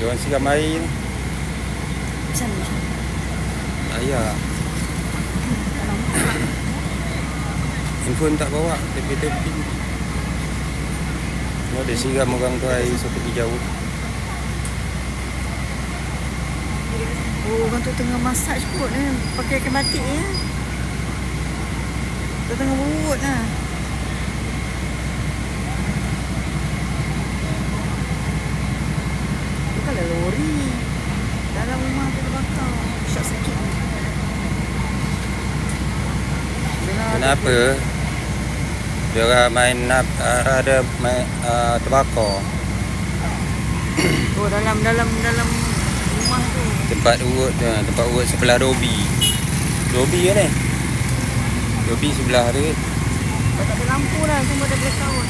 Dia orang siram air. Macam ni. Ayah. Handphone tak bawa tepi-tepi. Mau dia siram orang tu air so pergi jauh. Oh, orang tu tengah massage kot ni. Pakai kain batik ni. Dia tengah berurut lah. Bukanlah lori. Dalam rumah tu terbakar. Syok sikit. Kenapa? Dia orang main nak uh, ada main uh, terbakar. Oh, dalam dalam dalam rumah tu. Tempat urut tu, tempat urut sebelah Dobi. Dobi kan ni? Dobi sebelah dia. Tak ada lampu dah. Semua dah blackout.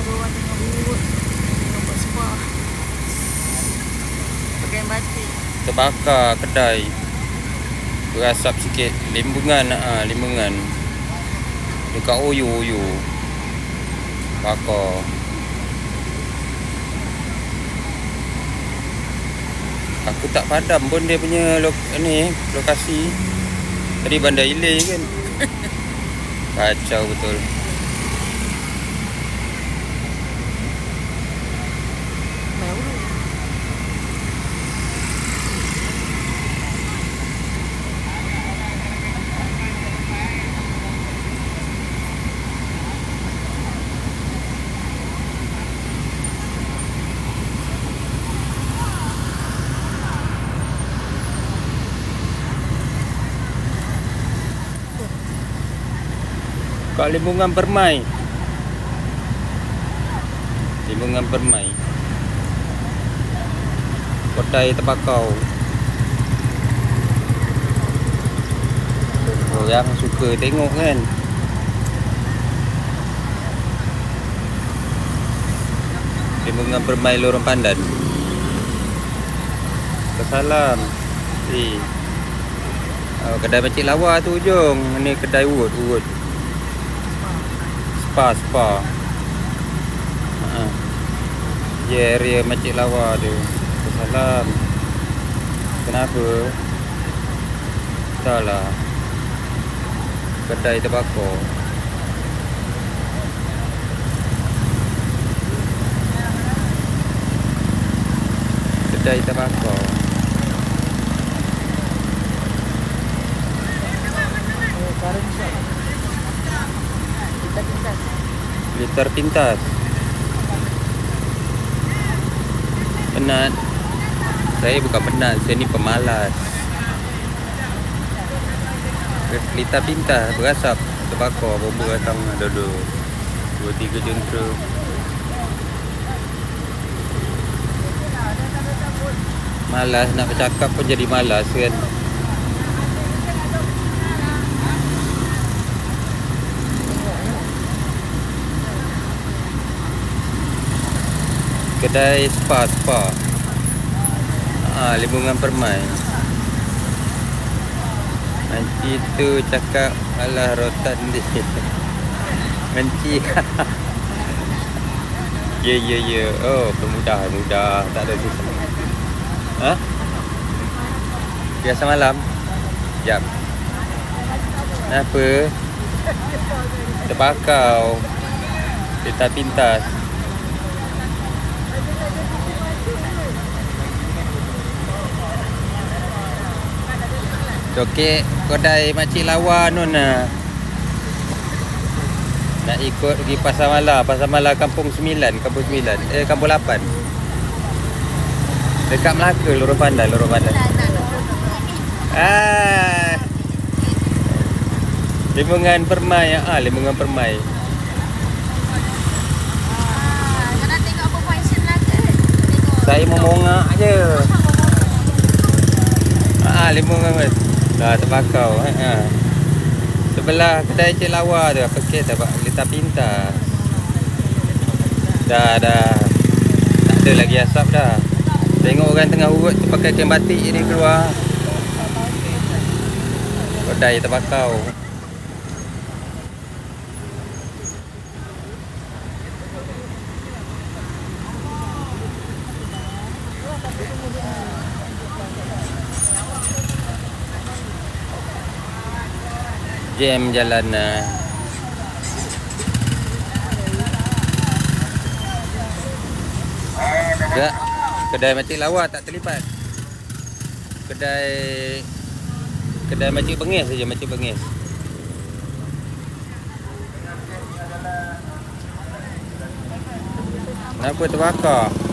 Tu ada spa. Pakai batik. Terbakar kedai. Berasap sikit limbungan ah, limbungan. Dekat oyo-oyo. Bakar. Aku tak padam pun dia punya lok ni lokasi. Tadi bandar Ilay kan. Kacau betul. Kat limbungan permai. Limbungan permai. Kodai terbakau. Orang suka tengok kan. Limbungan permai lorong pandan. Kesalam. Eh. Oh, kedai macik lawa tu ujung. Ni kedai urut, urut. Spa, spa. Ha. Dia area Masjid Lawa tu. Salam. Kenapa? Tak lah. Kedai terbakar. Kedai terbakar. Oh, current shot. Kita kita. Liter pintas. Penat. Saya bukan penat, saya ni pemalas. Liter pintas berasap terbakar bomba datang dua-dua. Dua tiga jentera. Malas nak bercakap pun jadi malas kan. Kedai spa spa. Ah, limbungan permai. Nanti tu cakap alah rotan dia. Menci. ya ya ya. Oh, pemudah mudah, tak ada susah. Ha? Biasa malam. Jap. Kenapa? Terbakau. Kita pintas. Okey, kedai Makcik Lawa nun ah. Nak ikut pergi Pasar Mala, Pasar Mala Kampung 9, Kampung 9. Eh Kampung 8. Dekat Melaka, Lorong Pandan, Lorong Pandan. Ah. Limbungan permai ah, permai. Ah, nak ke? Tengok. Saya mau mongak je. Ah, limbungan mas. Dah terbakau. Ha. ha. Sebelah kedai Cik Lawa tu, pakai tak pak lita pintas. Dah dah. Tak ada lagi asap dah. Tengok orang tengah urut tu pakai kain batik ni keluar. Kedai terbakau. Jam jalanan. Tak. Kedai macik lawa tak terlibat. Kedai kedai macik bengis saja macik bengis. Kenapa terbakar?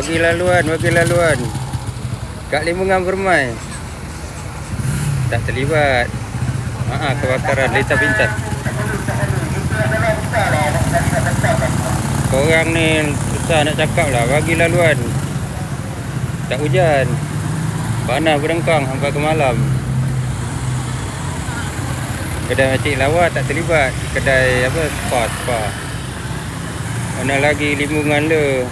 Bagi laluan, bagi laluan. Kak Limungan Bermai. Tak terlibat. Haa, kebakaran Lita Bintan. Korang ni susah nak cakap lah. Bagi laluan. Tak hujan. Panas berdengkang sampai ke malam. Kedai Makcik Lawa tak terlibat. Kedai apa? Spa, spa. Mana lagi limungan le.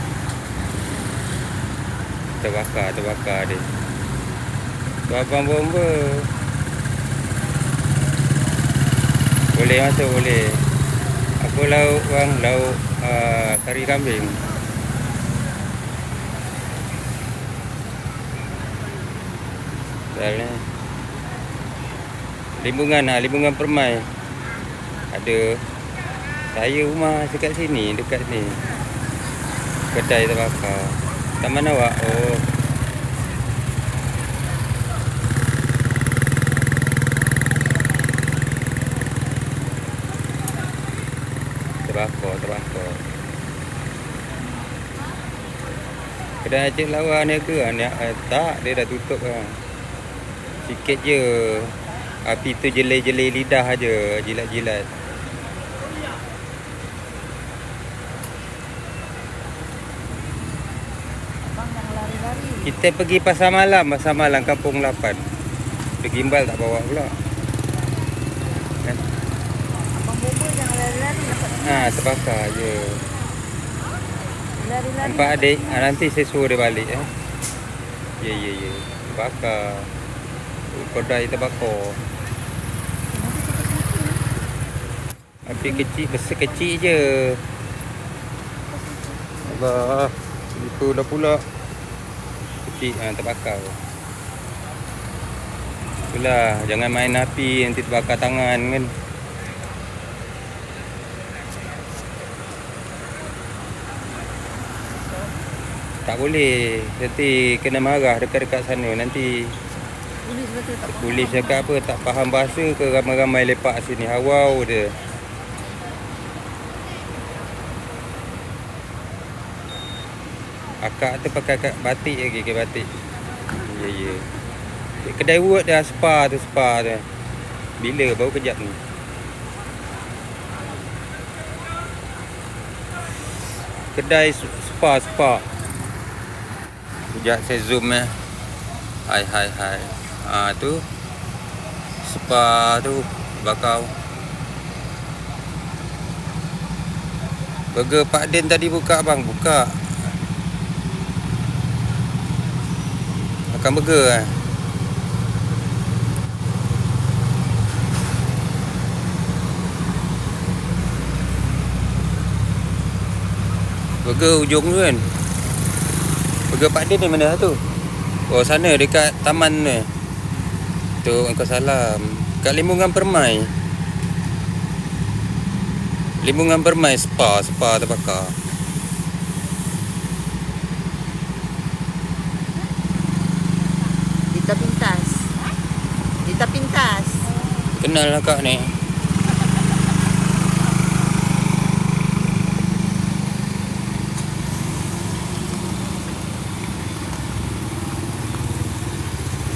Terbakar, terbakar dia. Abang bomba. Boleh masuk, boleh. Apa lauk bang? Lauk uh, kari kambing. Soalnya Limbungan lah, limbungan permai Ada Saya rumah dekat sini, dekat ni Kedai terbakar Taman awak? Oh. Terbakar, terbakar Kedai Aceh Lawa ni ke? Ni, eh, tak, dia dah tutup kan Sikit je. Api tu jelai-jelai lidah aja, Jilat-jilat Abang jangan lari-lari. Kita pergi pasar malam, pasar malam Kampung 8 Pergimbal tak bawa pula kan? Abang bobo jangan lari-lari. Ha, terbakar je Lari-lari. Nampak adik? Ha, nanti saya suruh dia balik eh. Ya, ya, ya Terbakar Kodai terbakar Api kecil, besar kecil je Allah Itu dah pula Kecil, ha, terbakar. Itulah, jangan main api nanti terbakar tangan kan? Tak boleh. Nanti kena marah dekat-dekat sana. Nanti Polis kata tak apa. Polis cakap apa tak faham bahasa ke ramai-ramai lepak sini. Hawau dia Akak tu pakai kat batik lagi ke batik. Ya ya. Kedai word dah spa tu spa tu. Bila? Baru kejap ni. Kedai spa spa. Sekejap saya zoom eh. Hai hai hai. Ha tu. Spa tu Bakau. Burger Pak Din tadi buka bang. Buka Makan burger eh? Burger ujung tu kan? Burger Pak Din ni mana tu? Oh sana dekat taman ni. Tu engkau salam. Kat Limbungan Permai. Limbungan Permai spa. Spa terbakar Dita pintas. Dita pintas. Kenal lah kak ni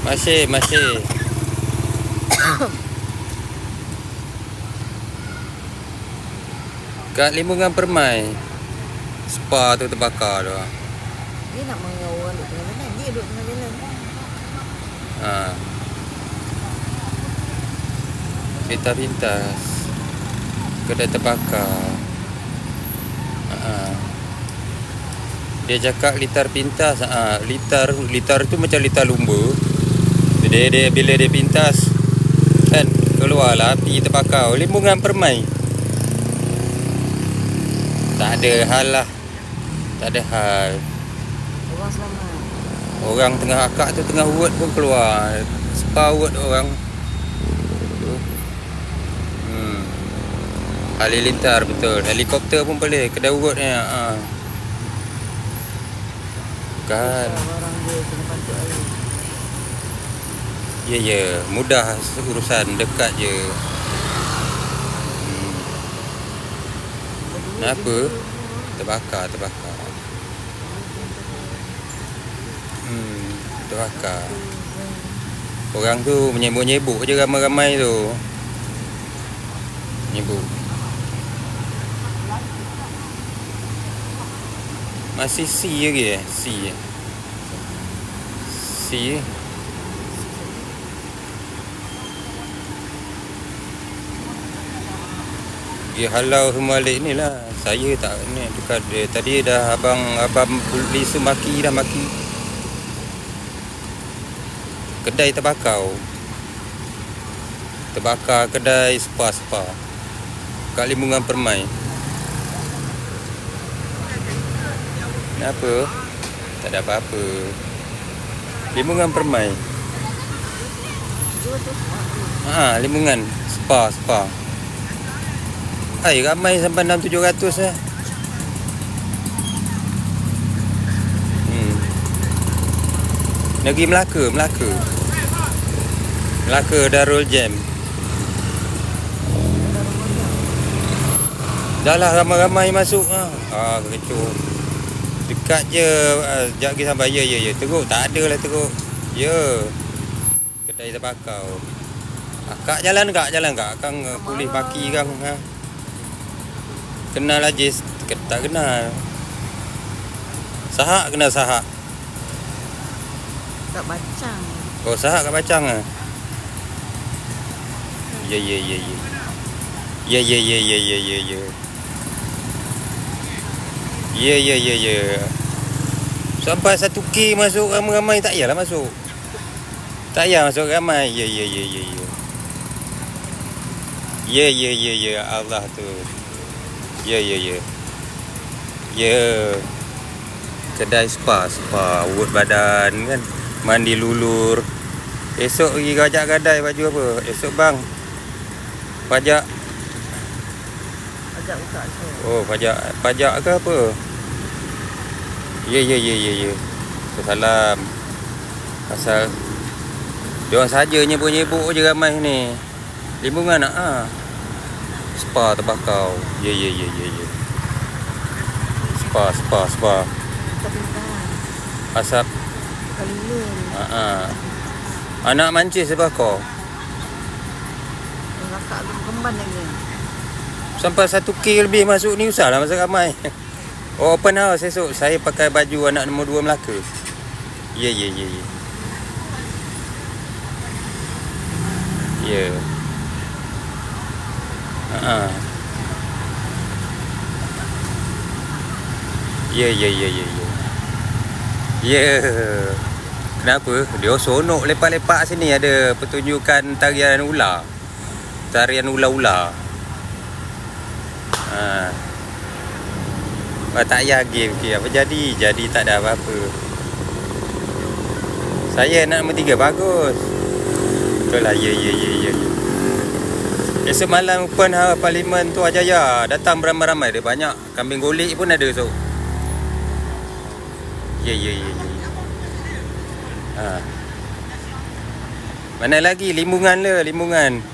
Masih, masih Kat Limbungan Permai Spa tu terbakar tu Dia nak mengawal duduk tengah jalan. Dia duduk tengah jalan. Ha. Kereta pintas Kedai terbakar ha. Dia cakap litar pintas ha. Litar Litar tu macam litar lumba dia, dia Bila dia pintas Kan Keluarlah api terbakar Limbungan permai Tak ada hal lah. Tak ada hal. Orang tengah akak tu tengah word pun keluar. Spa word orang. Hmm. Halilintar betul. Helikopter pun boleh. Kedai word ni. Ha. Kan. Ya ya. Mudah urusan. Dekat je. Hmm. Kenapa? Terbakar, terbakar. Hmm, terbakar. Orang tu menyebut-nyebut je ramai-ramai tu. Nyebut. Masih C lagi eh? C eh? C eh? Dia halau semua alik ni lah Saya tak ni dekat dia Tadi dah abang Abang polis tu maki dah maki Kedai terbakar. Terbakar kedai spa-spa Kat Limbungan Permai. Kenapa? Tak ada apa-apa. Limbungan Permai. Ha, Limbungan Spa, spa Hai, ramai sampai 6-700 lah hmm. Negeri Melaka, Melaka Melaka Darul Jam. Dah lah ramai-ramai masuk ha. Ah, kecoh. Dekat je ah, Sekejap lagi sampai Ya, ya, ya. Teruk, tak ada lah teruk. Ya. Kedai terbakar Akak jalan kak, jalan kak. Kang uh, polis maki kang ha. Kenal aja Tak kenal. Sahak kenal sahak? Tak bacang. Oh sahak kat Bacang ah. Ya ya ya ya. Ya ya ya ya ya ya ya. Ya ya ya ya. Sampai 1k masuk ramai-ramai tak payahlah masuk. Tak payah masuk ramai. Ya ya ya ya ya. Ya ya ya ya Allah tu. Ya ya ya. Ya. Kedai spa, spa, urut badan kan. Mandi lulur. Esok pergi kajak kedai baju apa? Esok bang. Pajak. Ajak buka tu. Oh, pajak pajak ke apa? Ya ya ya ya ya. Salam. Pasal dia orang saja nyebut-nyebut je ramai ni. Limbungan nak ah. Spa terbakar. Ya ya ya ya ya. Spa spa spa. Asap Kalilin. Ha ah. Anak mancis terbakar. Kakak tu kemban lagi. Sampai 1k lebih masuk ni usahlah masa ramai. Oh, open house esok. Saya pakai baju anak nombor 2 Melaka. Ya, ya, ya, ya. Ya. Ya, ya, ya, ya, ya. Ya. Kenapa? Dia sonok lepak-lepak sini ada pertunjukan tarian ular. Tarian ular-ular. Ha. Oh, tak payah game okay. Apa jadi? Jadi tak ada apa-apa. Saya anak nombor tiga bagus. Betul lah. Ya, ya, ya, ya. Esok malam open house parlimen tu Ajaya. Datang beramai-ramai. Ada banyak. Kambing golik pun ada. Ya, ya, ya, ya. ya. Ha. Mana lagi? Limbungan le, limbungan.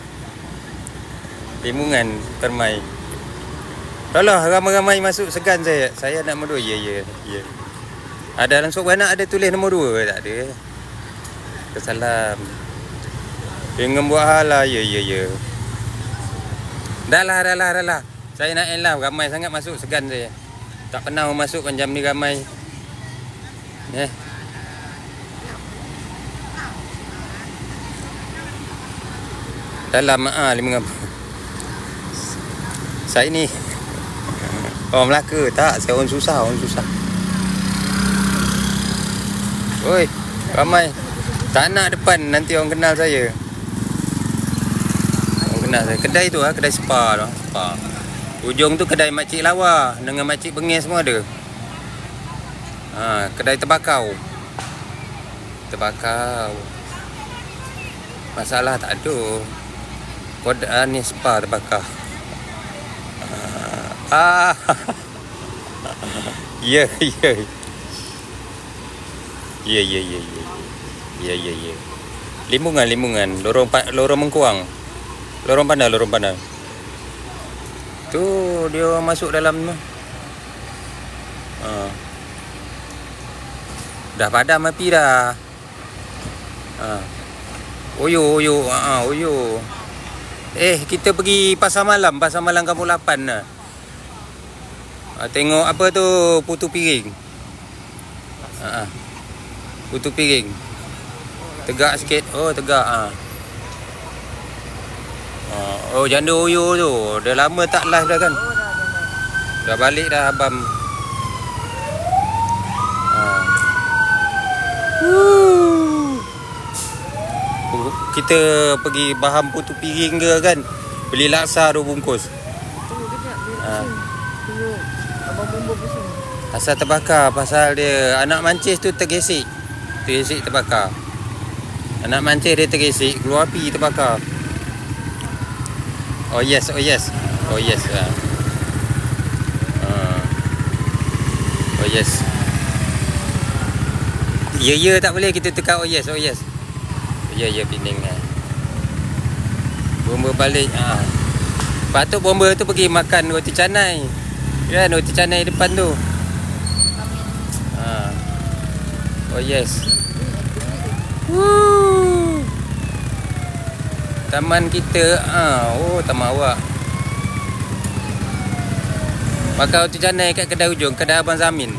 Limbungan permai. Tolong ramai-ramai masuk segan saya. Saya nak nombor dua. Ya, ya, ya. Ada dalam surat anak ada tulis nombor dua ke? Tak ada. Kesalam. Dengan buat hal lah. Ya, ya, ya. Dah lah, dah lah, dah lah. Saya nak end lah. Ramai sangat masuk segan saya. Tak pernah masuk macam ni ramai. Eh. Dalam ah lima ngam. Saya ni Orang Melaka tak Saya orang susah Orang susah Oi Ramai Tak nak depan Nanti orang kenal saya Orang kenal saya Kedai tu lah Kedai spa tu lah Spa Ujung tu kedai makcik lawa dengan makcik bengis semua ada. Ha, kedai terbakau. Terbakau. Masalah tak ada. Kod ah, ni spa terbakar. Ah. Ya, ya. Ya, ya, ya, ya. Ya, ya, ya. Limbungan, limbungan. Lorong lorong mengkuang. Lorong pandai, lorong pandai. Tu dia masuk dalam tu. Ha. Dah padam api dah. Ha. Oyo, oyo, ha, oyo. Eh, kita pergi pasar malam, pasar malam kampung 8 lah. Ha, tengok apa tu putu piring. Ha. ha. Putu piring. Tegak sikit. Oh, tegak ah. Ha. Oh, oh janda Oyo tu. Dah lama tak live dah kan? Dah, balik dah. Oh, Kita pergi baham putu piring ke kan? Beli laksa dua bungkus. Asal terbakar pasal dia anak mancis tu tergesek. Tergesek terbakar. Anak mancis dia tergesek, keluar api terbakar. Oh yes, oh yes. Oh yes. Ha. Ha. Oh yes. Ya ya tak boleh kita tekan oh yes, oh yes. Ya ya pening ah. Bomba balik ah. Patut bomba tu pergi makan roti canai. Kan roti canai depan tu. Ha. Oh yes. Woo. Taman kita ah oh taman awak. Makan roti canai kat kedai ujung, kedai Abang Zamin.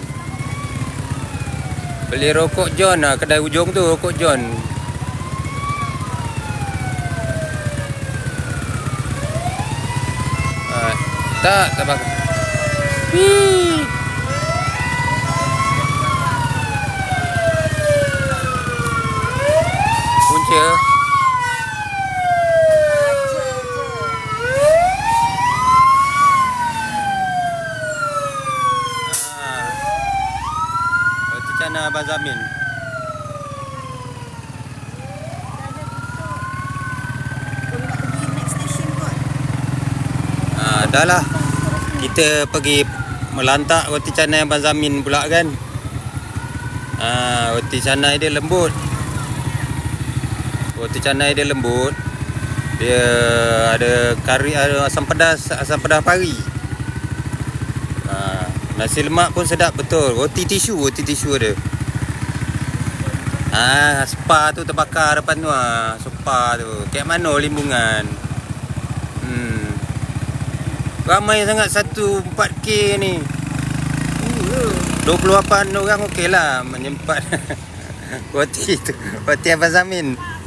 Beli rokok John ah kedai ujung tu rokok John. Ah, tak, tak bakar. Wih. Punca. Ah. Canai Abang Zamin. Ah, dah lah. Kita pergi melantak roti canai Abang Zamin pula kan. Ah, roti canai dia lembut. Roti canai dia lembut. Dia ada kari ada asam pedas, asam pedas pari. Ah, nasi lemak pun sedap betul. Roti tisu, roti tisu ada. Ah, spa tu terbakar depan tu ah. Spa tu. Kat mana limbungan? Hmm. Ramai sangat 14K ni. Oh, ya. 28 orang okey lah menyempat roti tu. Roti Abang Zamin.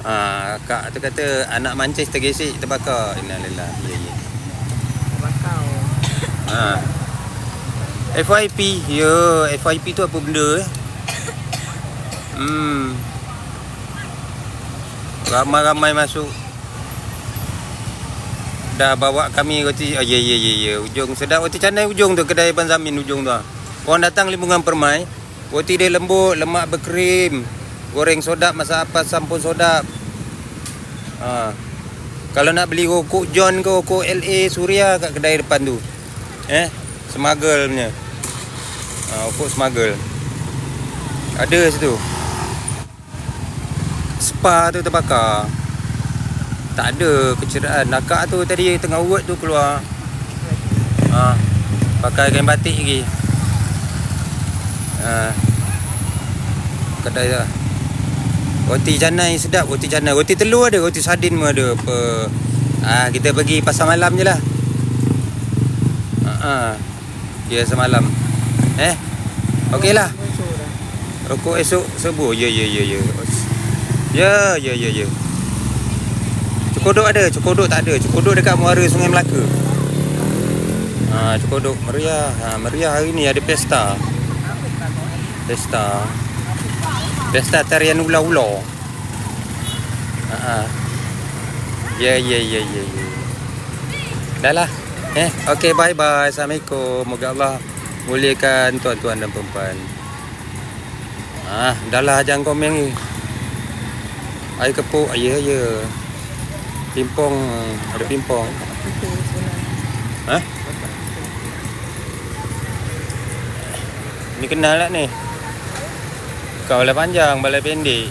Ah, kak tu kata anak mancis tergesek terbakar. Innalillah. Ya ya. Bakau. Ha. FYP. Ya, FYP tu apa benda eh? Hmm. Ramai-ramai masuk. Dah bawa kami roti. Oh, ya ya ya ya. Ujung sedap roti canai ujung tu kedai Abang Zamin ujung tu. ah. Korang datang limbungan permai. Roti dia lembut, lemak berkrim. Goreng sodap, masak apa sampun sodap. Ha. Kalau nak beli rokok John ke rokok LA Suria kat kedai depan tu. Eh, smuggle punya. Ha, rokok smuggle. Ada situ. Spa tu terbakar. Tak ada kecerahan. Nakak tu tadi tengah urut tu keluar. Ha, pakai kain batik lagi. Ha. Kedai tu. Roti canai sedap, roti canai. Roti telur ada, roti sardin pun ada. Apa. Ah, kita pergi pasar malam je lah. Ha. Ya semalam. Eh? Okey lah. Rokok esok serbu. Ya ya ya ya. Ya ya ya ya. Cukodok ada, cukodok tak ada. Cukodok dekat muara Sungai Melaka. Ha, cukodok meriah. Ha, meriah hari ni ada pesta. Pesta. Pesta tarian ula-ula. Ha. ha. Ya ya ya ya ya. Dah lah. Eh, okay, bye-bye. Assalamualaikum. Moga Allah muliakan tuan-tuan dan perempuan. Ah, dah lah jangan komen ni. Air kepuk, ya, ya. Pimpong, ada pimpong. Okey. Ha? Ni kenal tak ni? Kau balai panjang, balai pendek.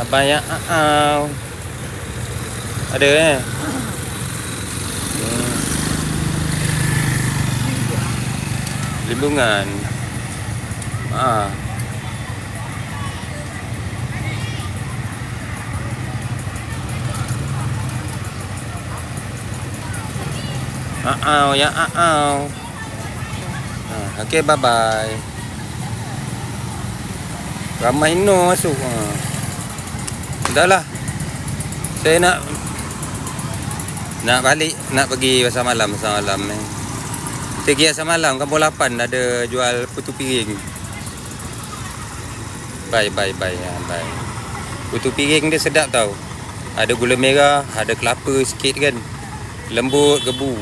Abang yang aau. Ada eh? Hmm. Limbungan. Ah. Aau, ya aau. Ha, okay, bye-bye. Ramai no masuk. Ha. Dah lah. Saya nak nak balik, nak pergi pasar malam, pasar malam ni. Kita pergi pasar malam, kampung 8 ada jual putu piring. Bye, bye, bye. Ha, bye. Putu piring dia sedap tau. Ada gula merah, ada kelapa sikit kan. Lembut, gebu.